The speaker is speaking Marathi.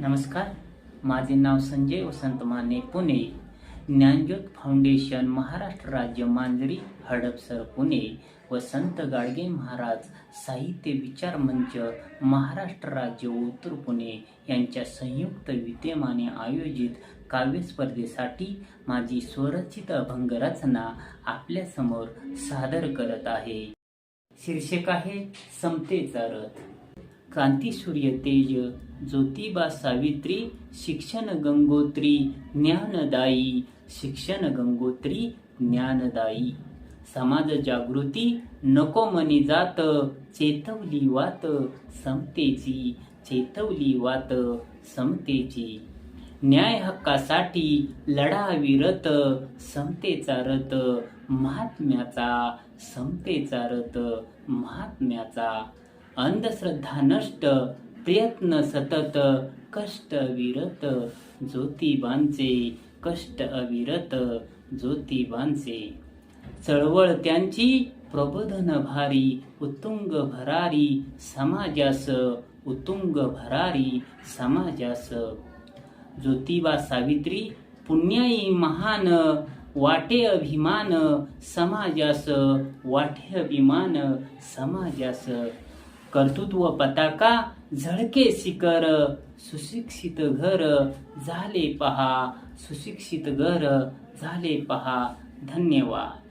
नमस्कार माझे नाव संजय वसंत माने पुणे ज्ञानज्योत फाउंडेशन महाराष्ट्र राज्य मांजरी हडपसर पुणे व संत गाडगे महाराज साहित्य विचार मंच महाराष्ट्र राज्य उत्तर पुणे यांच्या संयुक्त विद्यमाने आयोजित काव्य स्पर्धेसाठी माझी स्वरचित अभंग रचना आपल्यासमोर सादर करत आहे. शीर्षक आहे समतेचा रथ. क्रांती सूर्य तेज ज्योतिबा सावित्री शिक्षण गंगोत्री ज्ञानदायी शिक्षण गंगोत्री ज्ञानदायी. समाज जागृती नको मनी जात चेतवली वात समतेची चेतवली वात समतेची न्याय हक्कासाठी लढा विरत समतेचा रथ महात्म्याचा समतेचा रथ महात्म्याचा. अंधश्रद्धा नष्ट प्रयत्न सतत कष्ट विरत ज्योतिबांचे कष्ट अविरत ज्योतिबांचे. चळवळ त्यांची प्रबोधन भारी उत्तुंग भरारी समाजास उत्तुंग भरारी समाजास. ज्योतिबा सावित्री पुण्याई महान वाटे अभिमान समाजास वाटे अभिमान समाजास. कर्तृत्व पताका झळके शिखर सुशिक्षित घर झाले पहा सुशिक्षित घर झाले पहा. धन्यवाद.